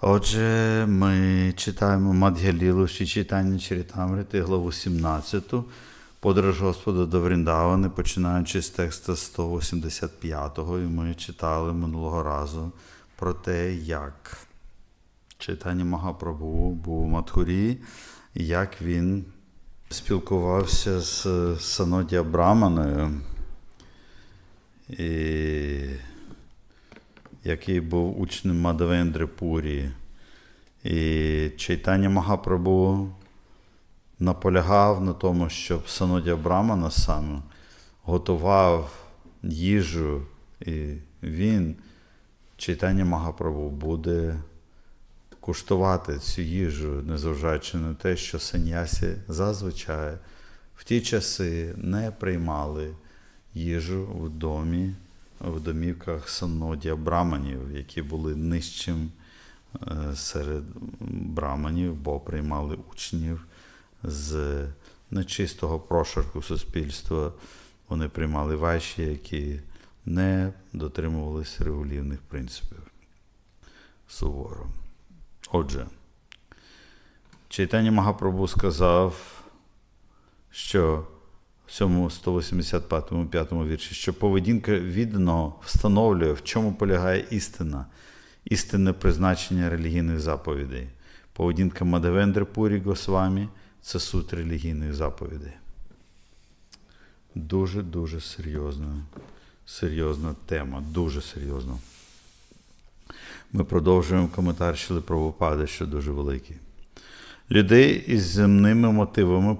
Отже, ми читаємо Мад'ялілу ще читання Чарітамрити, главу 17, подорож Господа до Вріндавани, починаючи з текста 185-го, і ми читали минулого разу про те, як читання Магапрабу був у Матхурі, як він спілкувався з Санодія Браманою, і який був учнем Мадавендри Пурі. І Чайтання Магапрабу наполягав на тому, щоб Санодя Брамана саме готував їжу, і він, Чайтання Магапрабу, буде куштувати цю їжу, незважаючи на те, що санясі зазвичай в ті часи не приймали їжу в домі, в домівках санодія браманів, які були нижчим е, серед браманів, бо приймали учнів з нечистого прошарку суспільства. Вони приймали вайші, які не дотримувалися регулівних принципів суворо. Отже, Чайтання Магапрабу сказав, що цьому 185-му вірші, що поведінка відданого встановлює, в чому полягає істина, істинне призначення релігійних заповідей. Поведінка Мадавендри Пурі Госвамі це суть релігійних заповідей. Дуже-дуже серйозна, серйозна тема, дуже серйозна. Ми продовжуємо коментар Шили Правопади, що дуже великий. Людей із земними мотивами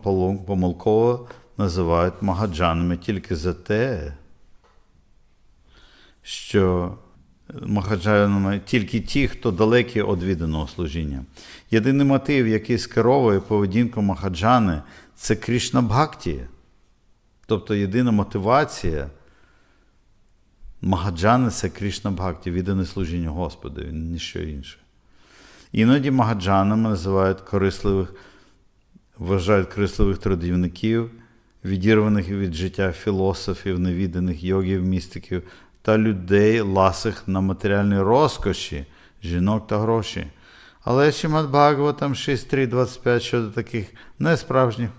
помилково називають магаджанами тільки за те, що магаджанами тільки ті, хто далекі від відданого служіння. Єдиний мотив, який скеровує поведінку магаджани, це Кришна Бхакті. Тобто єдина мотивація Магаджани це Кришна Бхакті, віддане служіння Господу, ніщо інше. Іноді магаджанами називають корисливих, вважають корисливих трудівників, відірваних від життя філософів, невіданих йогів, містиків та людей, ласих на матеріальні розкоші, жінок та гроші. Але Шимат Бхагаватам 6.3.25 щодо таких несправжніх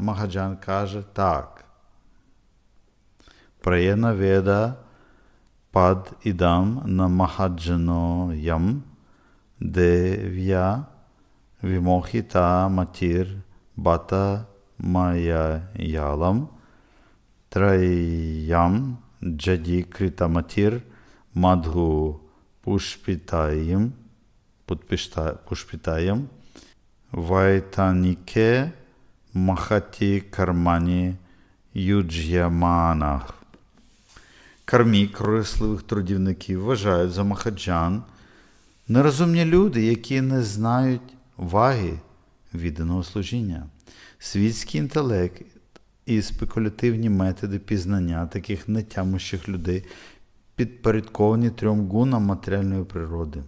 магаджан каже так. Праяна Веда пад ідам на Махаджаноям дев'я вімохіта матір бата траям джаді крита матір мадгу пушпітаєм пушпітаєм вайтаніке махаті кармані юджяманах. Кармі корисливих трудівників вважають за махаджан нерозумні люди, які не знають ваги відданого служіння. Світський інтелект і спекулятивні методи пізнання таких нетямущих людей підпорядковані трьом гунам матеріальної природи.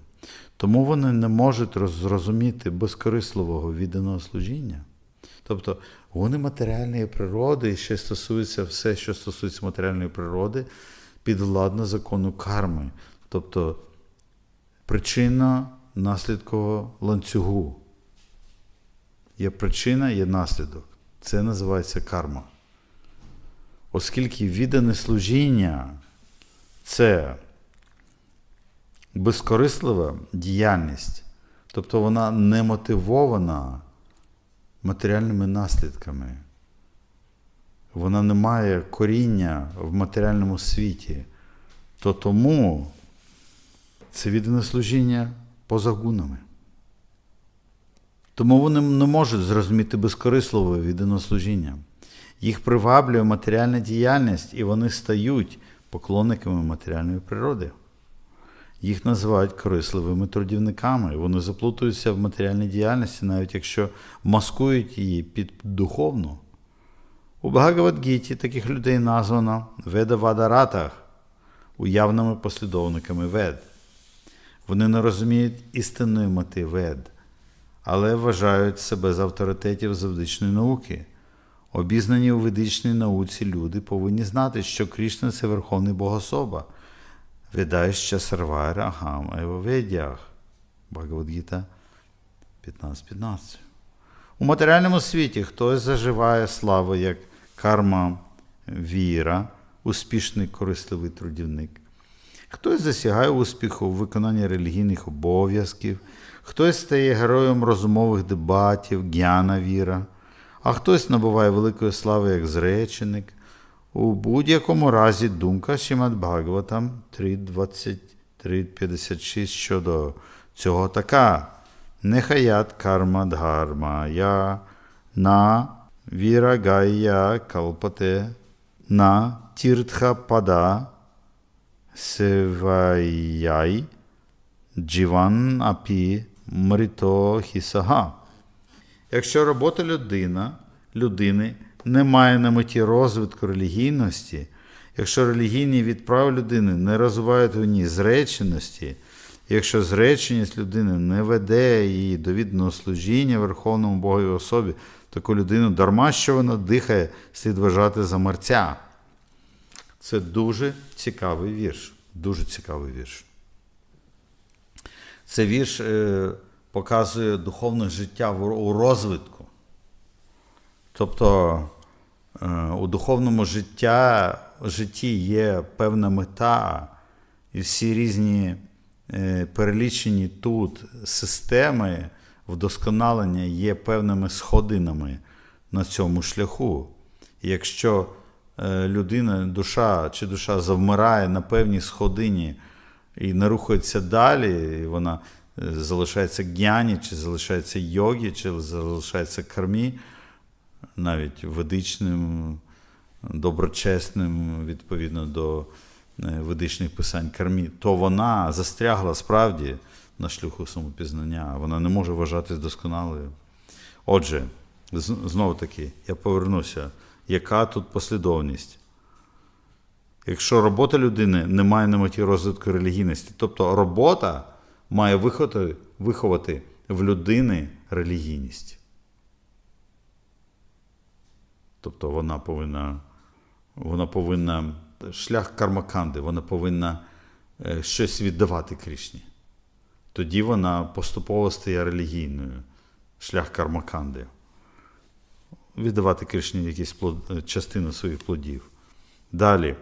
Тому вони не можуть зрозуміти безкорисливого відданого служіння. Тобто гуни матеріальної природи, і ще стосується все, що стосується матеріальної природи, підвладно закону карми, тобто причина наслідкового ланцюгу. Є причина, є наслідок. Це називається карма. Оскільки віддане служіння це безкорислива діяльність, тобто вона не мотивована матеріальними наслідками. Вона не має коріння в матеріальному світі, то тому це віддане служіння поза гунами. Тому вони не можуть зрозуміти безкорисливе віддане служіння. Їх приваблює матеріальна діяльність, і вони стають поклонниками матеріальної природи. Їх називають корисливими трудівниками. Вони заплутуються в матеріальній діяльності, навіть якщо маскують її під духовну. У Бхагавадгіті таких людей названо Ведавадаратах, уявними послідовниками Вед. Вони не розуміють істинної мети Вед, але вважають себе за авторитетів з ведичної науки. Обізнані у ведичній науці люди повинні знати, що Крішна це Верховний Богособа. Ведаюча Сарвайра Агам Евоведях. Бхагавадгіта 15.15. У матеріальному світі хтось заживає славу як карма віра, успішний корисливий трудівник. Хтось засягає успіху у виконанні релігійних обов'язків, хтось стає героєм розумових дебатів, гяна віра, а хтось набуває великої слави як зреченик. У будь-якому разі думка Шімад Бхагаватам 3.23.56 щодо цього така. Нехаят карма дхарма я на вірагая калпате на тіртха пада севаяй джіван апі мрито хісага. Якщо робота людина, людини не має на меті розвитку релігійності, якщо релігійні відправи людини не розвивають у ній зреченості, якщо зреченість людини не веде її до відданого служіння Верховному Богові особі, таку людину дарма, що вона дихає, слід вважати за мерця. Це дуже цікавий вірш. Дуже цікавий вірш. Це вірш е, показує духовне життя у розвитку. Тобто е, у духовному життя, житті є певна мета, і всі різні е, перелічені тут системи вдосконалення є певними сходинами на цьому шляху. І якщо людина, душа чи душа завмирає на певній сходині і не рухається далі, і вона е, залишається гьяні, чи залишається йогі, чи залишається кармі, навіть ведичним, доброчесним, відповідно до е, ведичних писань кармі, то вона застрягла справді на шляху самопізнання, вона не може вважатись досконалою. Отже, знову таки, я повернуся, яка тут послідовність? Якщо робота людини не має на меті розвитку релігійності, тобто робота має виховати, виховати в людини релігійність. Тобто вона повинна, вона повинна шлях кармаканди, вона повинна е, щось віддавати Кришні. Тоді вона поступово стає релігійною. Шлях кармаканди. Віддавати Кришні якісь плод, частину своїх плодів. Далі.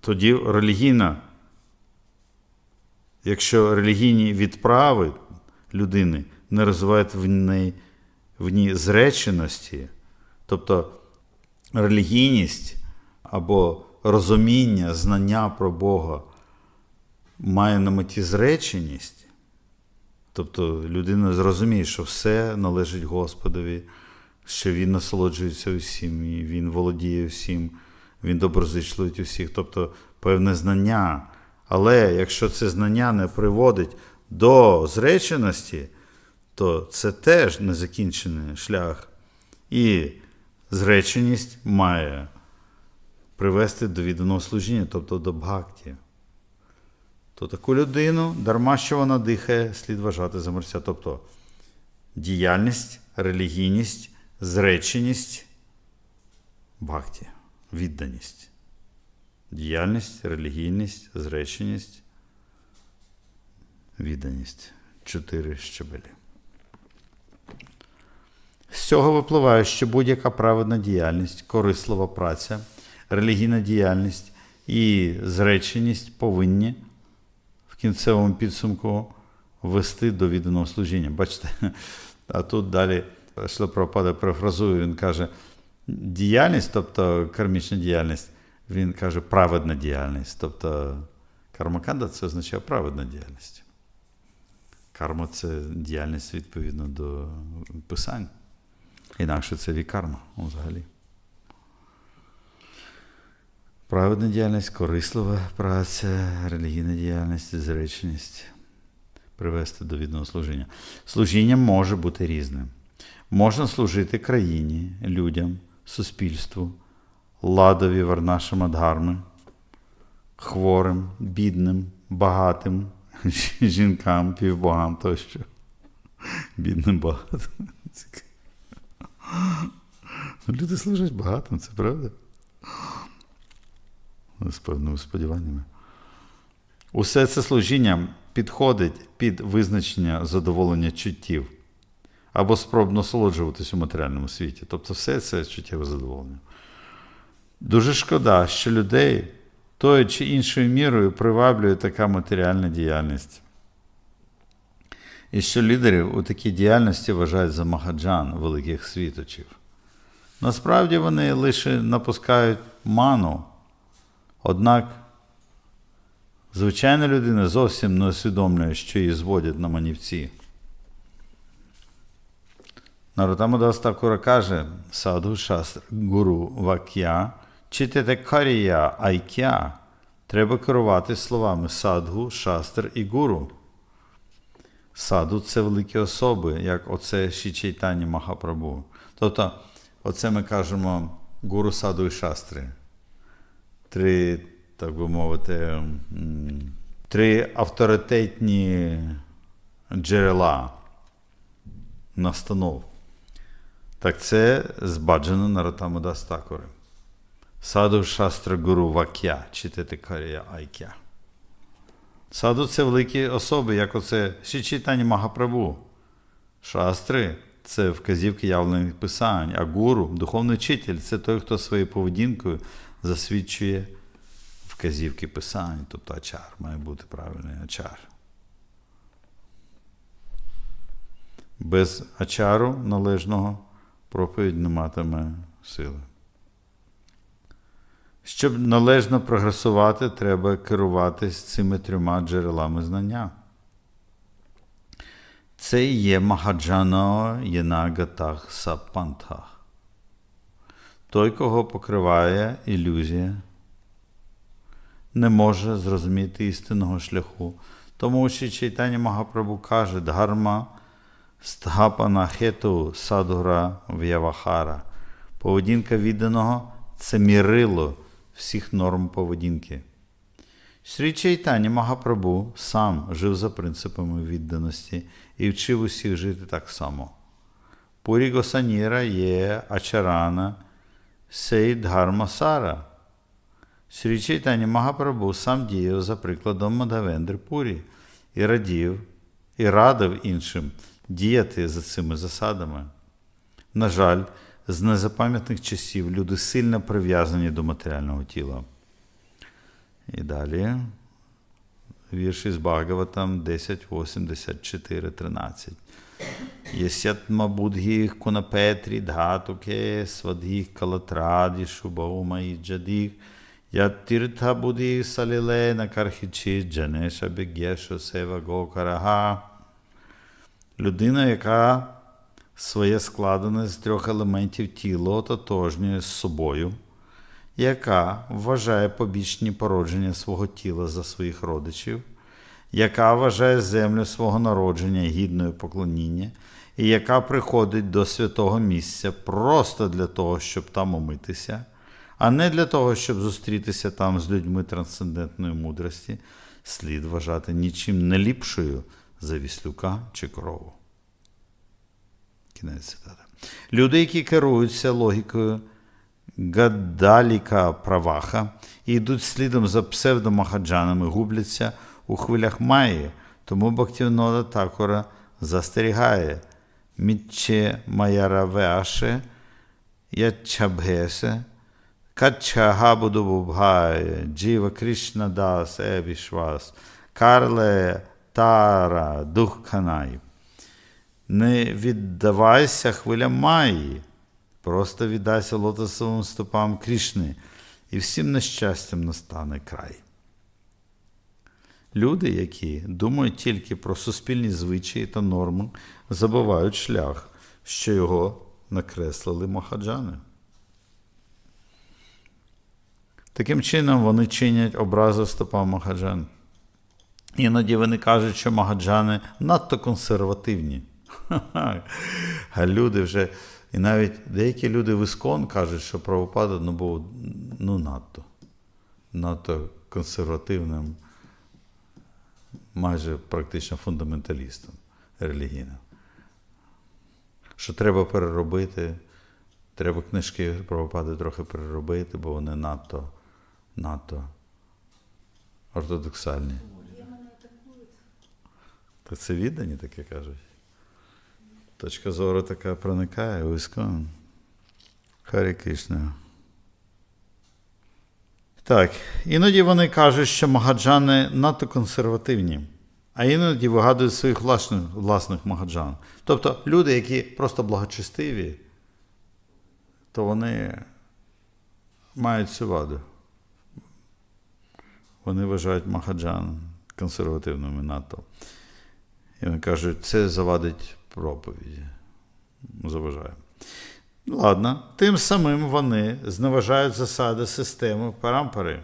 Тоді релігійна, якщо релігійні відправи людини не розвивають в ній, в ній зреченості, тобто релігійність або розуміння, знання про Бога має на меті зреченість, тобто людина зрозуміє, що все належить Господові, що Він насолоджується усім, Він володіє всім, Він доброзичливий у всіх, тобто певне знання. Але якщо це знання не приводить до зреченості, то це теж незакінчений шлях. І зреченість має привести до відданого служіння, тобто до бхакті. То таку людину, дарма що вона дихає, слід вважати за мерця. Тобто діяльність, релігійність, зреченість, бхакті, відданість. Діяльність, релігійність, зреченість, відданість. Чотири щабелі. З цього випливає, що будь-яка праведна діяльність, корислива праця, релігійна діяльність і зреченість повинні в кінцевому підсумку вести до відданого служіння. Бачите, а тут далі Шлапропада перефразує, він каже, діяльність, тобто кармічна діяльність, він каже праведна діяльність. Тобто кармаканда це означає праведна діяльність. Карма це діяльність відповідно до писань. Інакше це вікарма взагалі. Праведна діяльність, корислива праця, релігійна діяльність, зреченість привести до відного служіння. Служіння може бути різним. Можна служити країні, людям, суспільству, ладові варнаша Мадгарми, хворим, бідним, багатим, жінкам, півбогам тощо. Бідним багатим. Ну, Люди служать багатим, це правда? З певними сподіваннями. Усе це служіння підходить під визначення задоволення чуттів або спроб насолоджуватись у матеріальному світі. Тобто все це чуттєве задоволення. Дуже шкода, що людей тою чи іншою мірою приваблює така матеріальна діяльність. І що лідерів у такій діяльності вважають за магаджан великих світочів. Насправді вони лише напускають ману. Однак звичайна людина зовсім не усвідомлює, що її зводять на манівці. Наротама Дастакура каже саду шастр гуру вакя, читайте карія айкя. Треба керувати словами садгу, шастр і гуру. Саду це великі особи, як оце Шічайтані Махапрабу. Тобто, оце ми кажемо гуру саду і шастри. Три, так би мовити, три авторитетні джерела настанов. Так це збаджено Наратама Дастакури. Саду шастра гуру вакя, читати карія айкя. Саду це великі особи, як оце Шичитані Магапрабу. Шастри це вказівки явлених писань, а гуру, духовний вчитель, це той, хто своєю поведінкою засвідчує вказівки писань, тобто ачар, має бути правильний ачар. Без ачару належного проповідь не матиме сили. Щоб належно прогресувати, треба керуватись цими трьома джерелами знання. Це і є Магаджано Єнагатах Сапантах. Той, кого покриває ілюзія, не може зрозуміти істинного шляху. Тому що Чайтані Магапрабу каже Дharma Стгапана Хету Садура В'явахара. Поведінка відданого це мірило всіх норм поведінки. Срі Чайтані Магапрабу сам жив за принципами відданості і вчив усіх жити так само. Пурі Госаніра є Ачарана Сей Дхарма Сара. Срі Чайтані Магапрабу сам діяв за прикладом Мадавендри Пурі і радів, і радив іншим діяти за цими засадами. На жаль, з незапам'ятних часів люди сильно прив'язані до матеріального тіла. І далі вірші з Бхагаватам 10, 84, 13. Єсятма будгіх кунапетрі dhatuke свадгіх калатраді шубаумаї джадіх Ятиртha будгіх саліле на кархічі джанеша бігєшо сева гокараха. Людина, яка своє складене з трьох елементів тіло ототожнює з собою, яка вважає побічні породження свого тіла за своїх родичів, яка вважає землю свого народження гідною поклоніння, і яка приходить до святого місця просто для того, щоб там омитися, а не для того, щоб зустрітися там з людьми трансцендентної мудрості, слід вважати нічим не ліпшою за віслюка чи корову. Кінець цитати. Люди, які керуються логікою Гадаліка Праваха і йдуть слідом за псевдомахаджанами, губляться у хвилях Майї, тому Бактівнода Такора застерігає Мітче Майяравеаше, Ячабгесе, Бубгає, Джіва Кришна Дас Ебішвас, Карле Тара дух Духканай. Не віддавайся хвилям Майї, просто віддайся лотосовим стопам Крішни, і всім нещастям настане край. Люди, які думають тільки про суспільні звичаї та норми, забувають шлях, що його накреслили махаджани. Таким чином вони чинять образи стопам махаджан. Іноді вони кажуть, що магаджани надто консервативні. А люди вже, і навіть деякі люди в Іскон кажуть, що правопада ну, був ну, надто, надто консервативним, майже практично фундаменталістом релігійним. Що треба переробити, треба книжки правопади трохи переробити, бо вони надто, надто ортодоксальні. Так це віддані таке кажуть. Точка зору така проникає іскон. Харі Кришна. Так, іноді вони кажуть, що магаджани надто консервативні, а іноді вигадують своїх власних, власних магаджан. Тобто люди, які просто благочестиві, то вони мають цю ваду. Вони вважають магаджан консервативними надто. І вони кажуть, це завадить проповіді. Заважає. Ладно, тим самим вони зневажають засади системи парампари.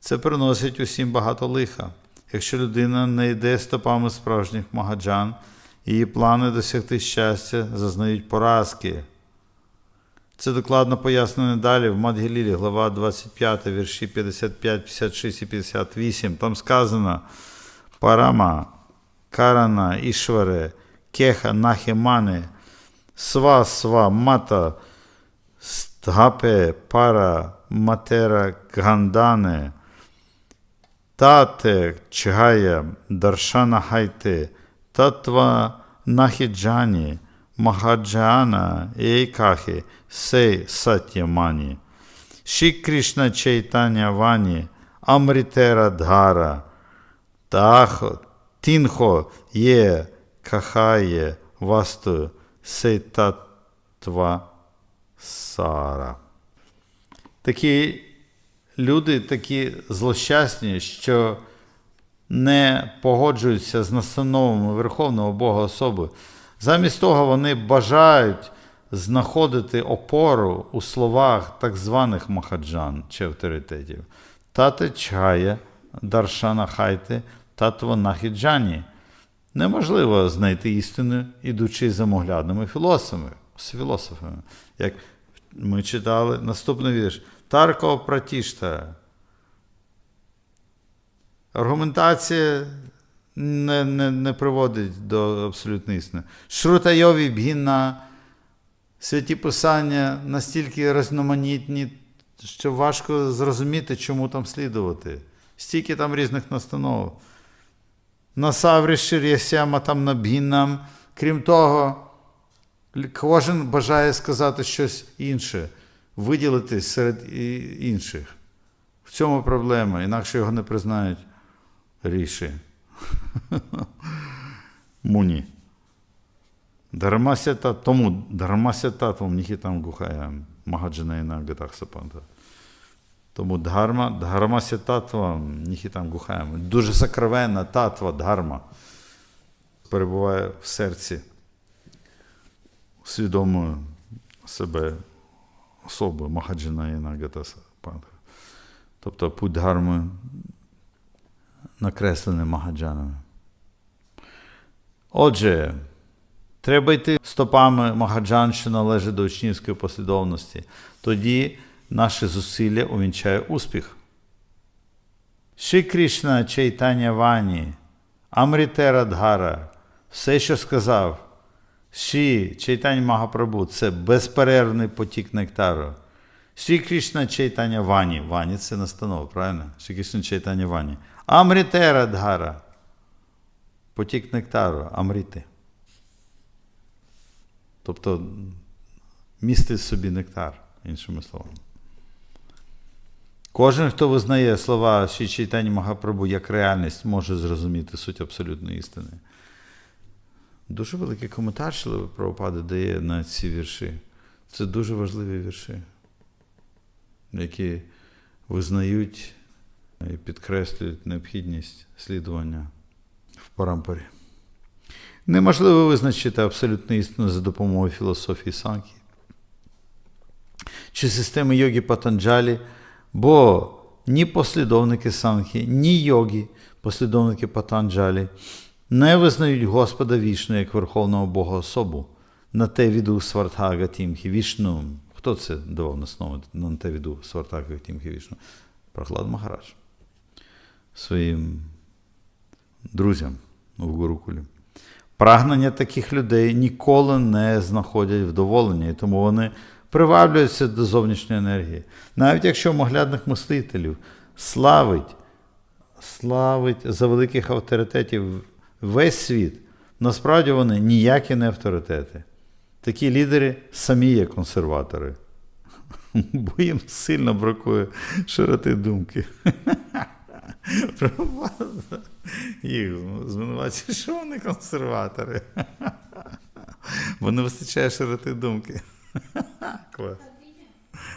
Це приносить усім багато лиха. Якщо людина не йде стопами справжніх магаджан, її плани досягти щастя зазнають поразки. Це докладно пояснено далі в Мадгілілі, глава 25, вірші 55, 56 і 58. Там сказано Парама, Карана, Ішваре, Кеха, Нахемане, Сва, Сва, Мата, Стгапе, Пара, Матера, Гандане, Тате, Чгая, Даршана Хайте, Татва Нахіджані, Махаджана, Ейкахи, Сей Сатямані, Ші Кришна Чайтаня Вані, Амрітера Дгара, Тінхо є Кахає Васту Сейтатва Сара. Такі люди такі злощасні, що не погоджуються з настановами Верховного Бога особи. Замість того, вони бажають знаходити опору у словах так званих махаджан чи авторитетів. Тате чгає, даршана хайте, татва нахіджані. Неможливо знайти істину, ідучи за моглядними філософами, філософами. Як ми читали наступний вірш. Тарко Пратішта. Аргументація не, не, не приводить до абсолютної істини. Шрутайові бгінна, святі писання настільки різноманітні, що важко зрозуміти, чому там слідувати. Стільки там різних настанов. Насаврі Шир'ясяма там набгіннам. Крім того, кожен бажає сказати щось інше, виділитись серед інших. В цьому проблема, інакше його не признають ріші. Муні. Дharmasya тому Дharmasya татвам нихітам гухая Магаджанайна Гатах Сапанта. Тому дхарма, дхармася татва, ніхітам гухаємо. Дуже сакравенна татва дхарма перебуває в серці свідомої себе особи Махаджана і Нагатаса Панха. Тобто путь дхарми накреслений Магаджанами. Отже, треба йти стопами Магаджан, що належить до учнівської послідовності. Тоді наші зусилля увінчає успіх. Ші Кришна Чайтання Вані, Амрітера Дгара, все, що сказав, Ші Чайтань Магапрабу це безперервний потік нектару. Ші Кришна Чайтання Вані. Вані це настанова, правильно? Ші Кришна Чайтання Вані. Амрітера Дгара. Потік нектару, Амріти. Тобто містить собі нектар, іншими словами. Кожен, хто визнає слова Ші Чайтані Магапрабу як реальність, може зрозуміти суть абсолютної істини. Дуже великий коментар, що Прабхупада дає на ці вірші. Це дуже важливі вірші, які визнають і підкреслюють необхідність слідування в парампорі. Неможливо визначити абсолютну істину за допомогою філософії санкі чи системи йоги Патанджалі, бо ні послідовники санхі, ні йоги, послідовники Патанджалі, не визнають Господа вішну як Верховного Бога особу. На те віду Свартага Тімхі Вішну. Хто це давав основу на те віду Свартага Тімхі Вішну? Прохлад Махарадж. Своїм друзям в Гурукулі. Прагнення таких людей ніколи не знаходять вдоволення, і тому вони приваблюються до зовнішньої енергії. Навіть якщо моглядних мислителів славить, славить за великих авторитетів весь світ. Насправді вони ніякі не авторитети. Такі лідери самі є консерватори. Бо їм сильно бракує широти думки. Їх звинувачують, що вони консерватори. Бо не вистачає широти думки. Клас.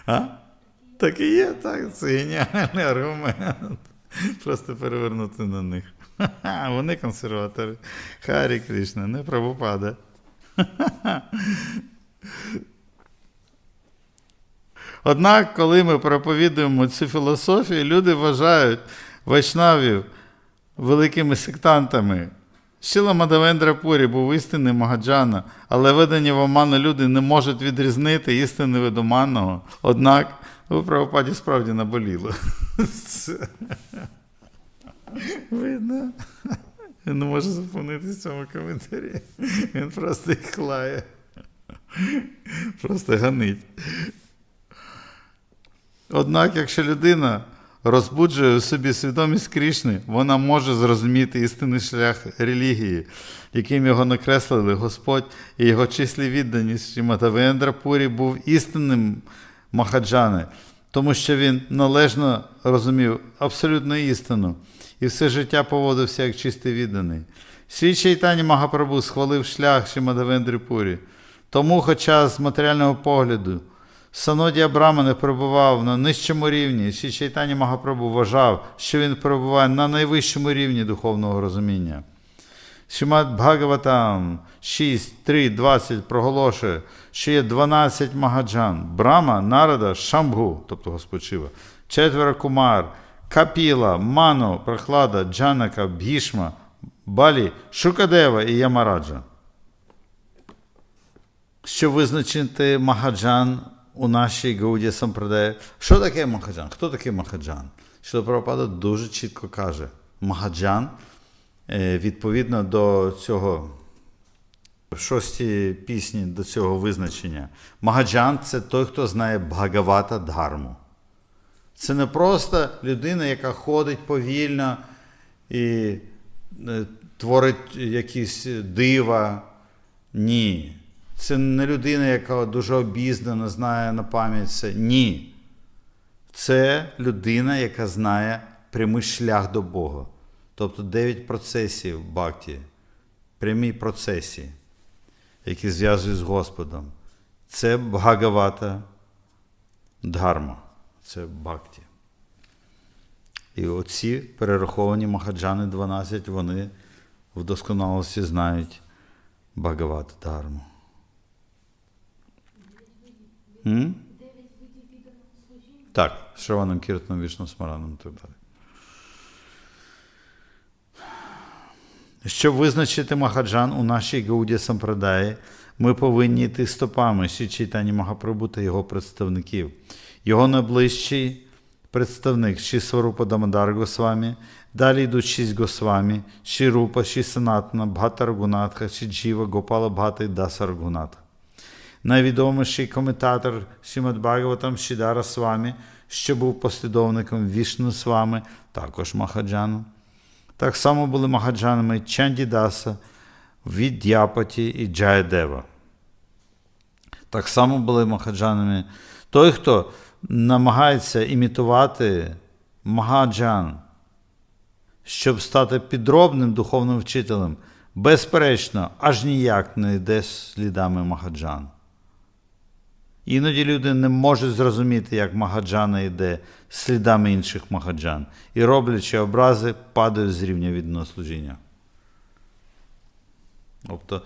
А? Так і є, так. Це геніальний аргумент. Просто перевернути на них. Вони консерватори. Харі Кришна, не Прабхупада. Однак, коли ми проповідуємо цю філософію, люди вважають вайшнавів великими сектантами. Шіла Мадавендра Пурі був істинним Магаджана, але видані в оману люди не можуть відрізнити істини від оманного. Однак у правопаді справді наболіло. Видно. Він не може зупинитися в цьому коментарі. Він просто їх лає. Просто ганить. Однак, якщо людина розбуджує у собі свідомість Крішни, вона може зрозуміти істинний шлях релігії, яким його накреслили Господь і його числі відданість. Шіматавендра Пурі був істинним Махаджани, тому що він належно розумів абсолютну істину і все життя поводився як чистий відданий. Свій Чайтані Магапрабу схвалив шлях Шимадавендрі Пурі. Тому, хоча з матеріального погляду Санодія Брамани перебував на нижчому рівні, Ші Чайтані Магапрабу вважав, що він перебуває на найвищому рівні духовного розуміння. Шимат Бхагаватам 6, 3, 20 проголошує, що є 12 магаджан Брама, Нарада, Шамбгу, тобто Господь Шива, четверо кумар, Капіла, Ману, Прохлада, Джанака, Бхішма, Балі, Шукадева і Ямараджа. Щоб визначити Магаджан у нашій Гауді Сампрадаї. Що таке Магаджан? Хто такий Магаджан? Що Прабхупада дуже чітко каже: Магаджан, е, відповідно до цього в шостій пісні до цього визначення. Магаджан це той, хто знає Бхагавата Дharmu. Це не просто людина, яка ходить повільно і е, творить якісь дива. Ні. Це не людина, яка дуже обізнана, знає на пам'ять все. Ні. Це людина, яка знає прямий шлях до Бога. Тобто дев'ять процесів бхакті, прямі процесії, які зв'язують з Господом. Це Бхагавата Дharma. Це бхакті. І оці перераховані Махаджани 12, вони в досконалості знають Бхагавата Дharmu. Так, Шраваном Кіртаном, Вішну Смараном і так далі. Щоб визначити Махаджан у нашій Гауді Сампрадаї, ми повинні йти стопами Ші Чайтані Махапрабу та його представників. Його найближчий представник Ші Сварупа Дамодар Госвамі, далі йдуть шість Госвамі, Ші Рупа, Ші Санатна, Бхата Рагунатха, Ші Джіва, Гопала Бхата і Даса Рагунатха. Найвідоміший коментатор Шімад Бхагаватам Шідара Свамі, що був послідовником Вішну Свами, також Махаджаном. Так само були Махаджанами Чандідаса, Віддяпаті і Джаядева. Так само були Махаджанами. Той, хто намагається імітувати Магаджан, щоб стати підробним духовним вчителем, безперечно, аж ніяк не йде слідами Магаджан. Іноді люди не можуть зрозуміти, як Магаджана йде слідами інших Магаджан, і роблячи образи, падають з рівня віднослужіння. Тобто,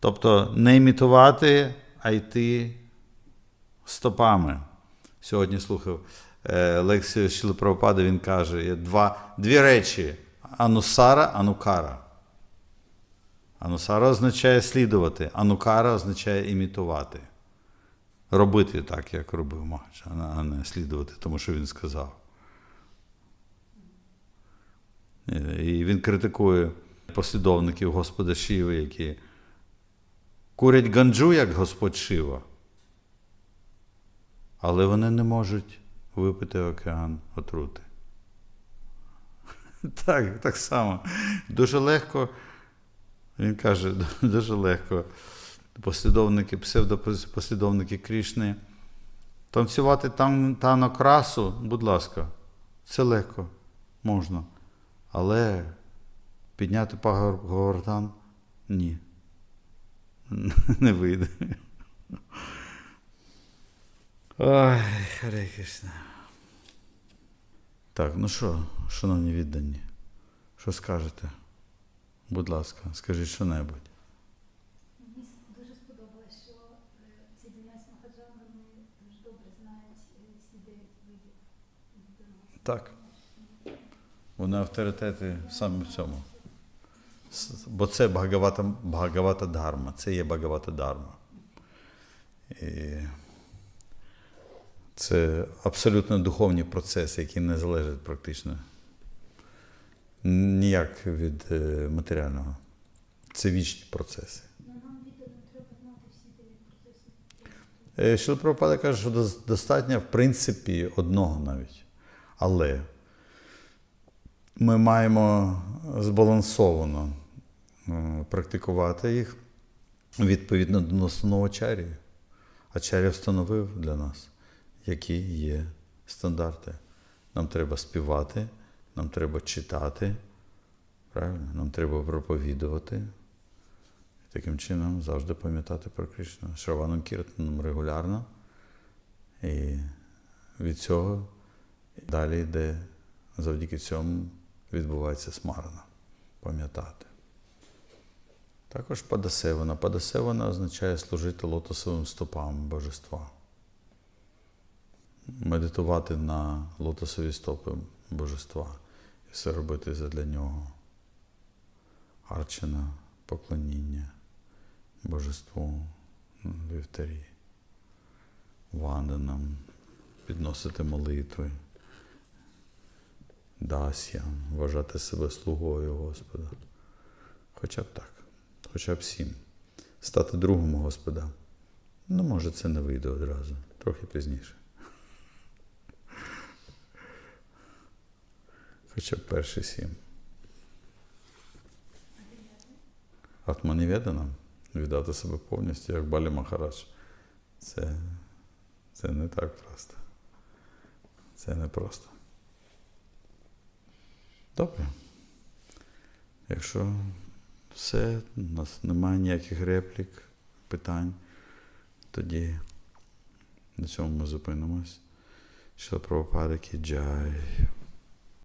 тобто не імітувати, а йти стопами. Сьогодні слухав е, лекцію Шілиправопада, він каже, є два, дві речі: анусара, анукара. Анусара означає слідувати, анукара означає імітувати. Робити так, як робив Магаджан, а не слідувати, тому що він сказав. І він критикує послідовників Господа Шіви, які курять ганджу, як Господь Шива, але вони не можуть випити океан отрути. Так, так само. Дуже легко Він каже, дуже легко. Послідовники, псевдопослідовники Крішни. Танцювати там танокрасу, будь ласка, це легко, можна. Але підняти пагортан ні. Не вийде. Ой, Харе Кришна. Так, ну що, шановні віддані, що скажете? Будь ласка, скажіть що-небудь. Мені дуже сподобалось, що е, ці 12 махаджан, вони дуже добре знають е, всі дев'ять видів відданості. Так. Вони авторитети саме в цьому. Бо це Бхагавата, Бхагавата Дharma, це є Бхагавата Дharma. І це абсолютно духовні процеси, які не залежать практично ніяк від е, матеріального. Це вічні процеси. Процесів. Е, Шіл каже, що достатньо, в принципі, одного навіть. Але ми маємо збалансовано е, практикувати їх відповідно до настанови Ачар'ї. Ачар'я встановив для нас, які є стандарти. Нам треба співати, нам треба читати, правильно? нам треба проповідувати. Таким чином завжди пам'ятати про Кришну. Шраваном Кіртаном регулярно. І від цього далі йде, завдяки цьому відбувається смарана. Пам'ятати. Також падасевана. Падасевана означає служити лотосовим стопам божества. Медитувати на лотосові стопи божества і все робити задля нього. Арчина, поклоніння божеству вівтарі, ванданам, підносити молитви, дасям, вважати себе слугою Господа. Хоча б так, хоча б всім. Стати другом Господа. Ну, може, це не вийде одразу, трохи пізніше. Хоча б перші сім. Атманіведана, віддати себе повністю, як Балі Махарадж. Це, це не так просто. Це не просто. Добре. Якщо все, у нас немає ніяких реплік, питань, тоді на цьому ми зупинимось. Шла Прабхупада Джай.